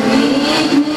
Amen.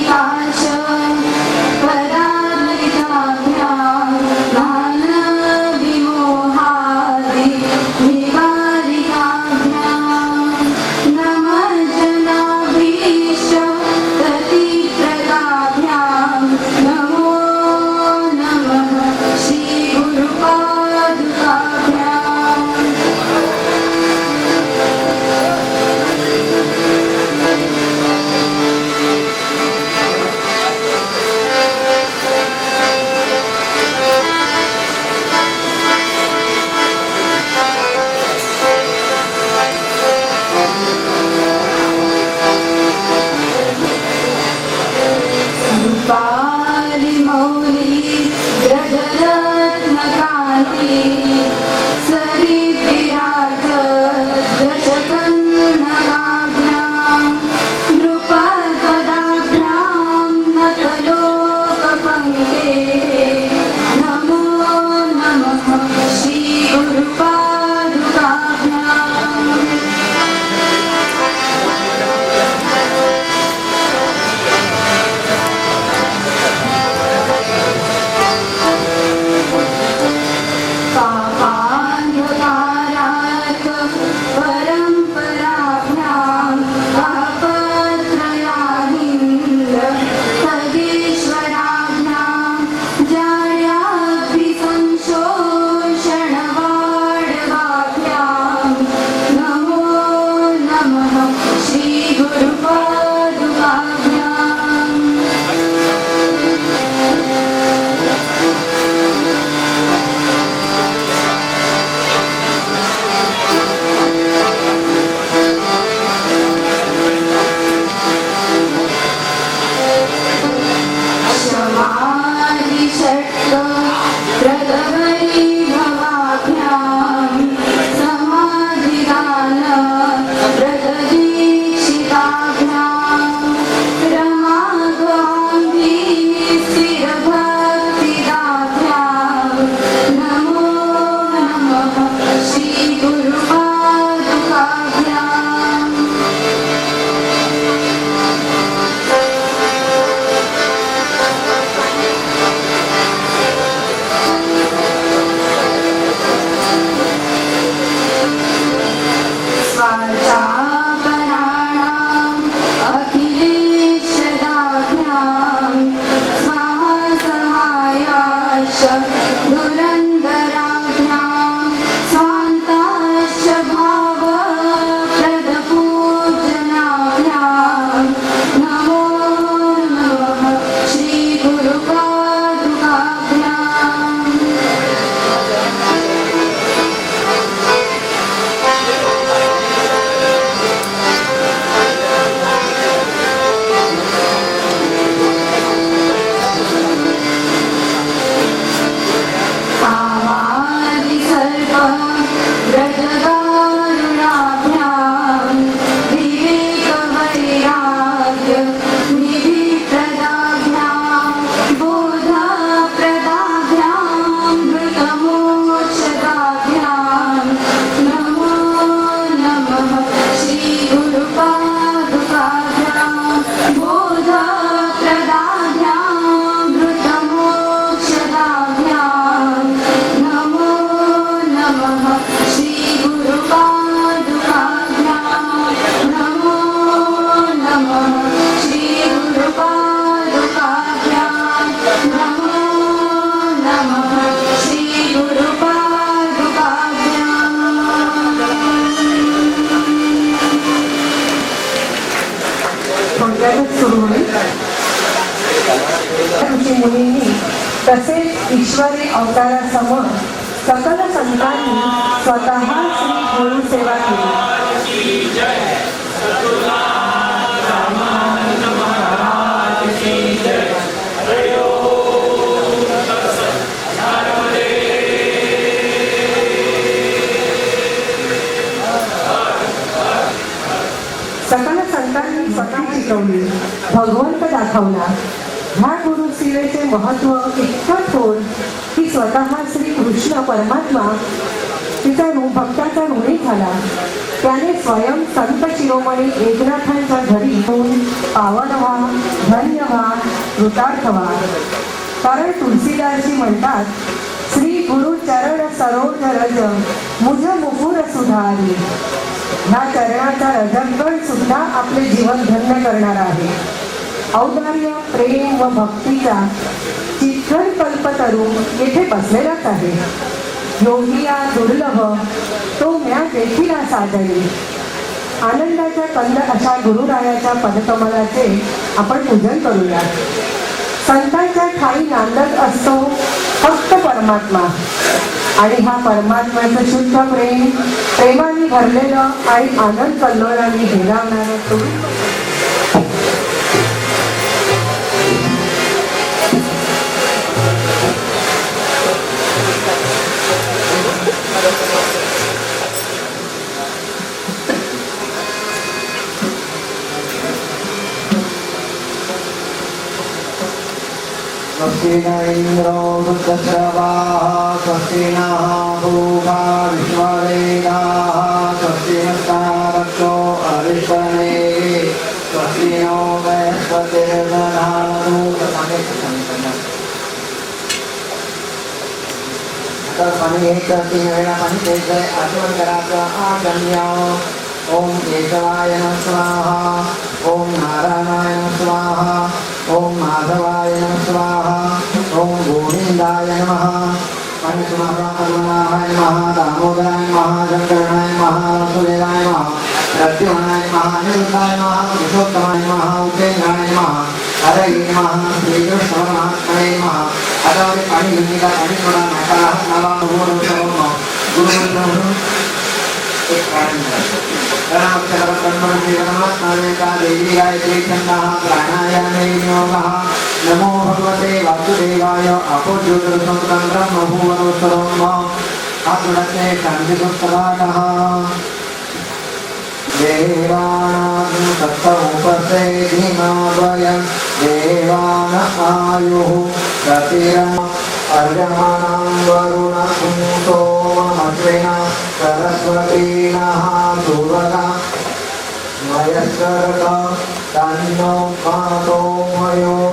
Bali Moli. लगेच सुरू होईल ऋषी मुनींनी तसेच ईश्वरी अवतारासमोर सकल संतांनी स्वतः श्री गुरु सेवा केली दाखवला. ह्या गुरु सेवेचे महत्त्व इतकं थोर की स्वतः श्री कृष्ण परमात्मा तिचा भक्ताचा ऋणी झाला. त्याने स्वयं संत शिरोमणी एकनाथांच्या घरी येऊन पावन व्हा धन्य व्हा कृतार्थ व्हा कारण तुलसीदासजी म्हणतात श्री गुरु चरण सरोज रज मुझ मुकुर सुधारी. ह्या चरणाचा रजगण सुद्धा आपले जीवन धन्य करणार आहे. औदार्य प्रेम व भक्तीचा चित्रन कल्पतरू येथे बसलेलाच आहे. योगिया दुर्लभ तो म्या देखील साधली आनंदाच्या कंद अशा गुरुरायाच्या पदकमलाचे आपण पूजन करूया संतांच्या ठाई नांदत असतो फक्त परमात्मा. आणि हा परमात्म्याचं शुद्ध प्रेम प्रेमाने भरलेलं आणि आनंद कल्लोळाने हेरावणारं तो स्वस्तिन इन्द्रो वृद्धश्रवाः स्वस्ति नः भूमा विश्ववेदाः स्वस्ति नस्तारक्षो अरिष्टने स्वस्ति नो वैश्वतिर्दधातु तर पाणी घ्यायचं तीन वेळा पाणी आठवण करायचं आगम्य ओम केशवाय नमः स्वाहा ओम नारायणाय नमः। स्वाहा ఓం మాధవాయ నమ స్వాహ ఓం గోవిందాయ నమ పరశుమహాపరమనాభాయ నమ దామోదరాయ నమ శంకరణాయ నమ సులేదాయ నమ ప్రత్యుమనాయ నమ నిరుద్ధాయ నమ అదే పణి పణి నవ గురు पाणी थोडा नाका नावा गुरु गुरु एक देवी गायत्री छन्दः प्राणायामे योगः नमो भगवते वासुदेवाय अपोज्योतिर्संतं ब्रह्मभुवनोत्तरोम आत्मनते शान्तिपुस्तकाटः देवानां सप्तमुपसे धीमावयं देवान आयुः प्रतिरम् अर्यमाणां वरुणं सोममत्रिणा सरस्वतीनः सुवदा मयस्कर्क तन्नो पातो मयो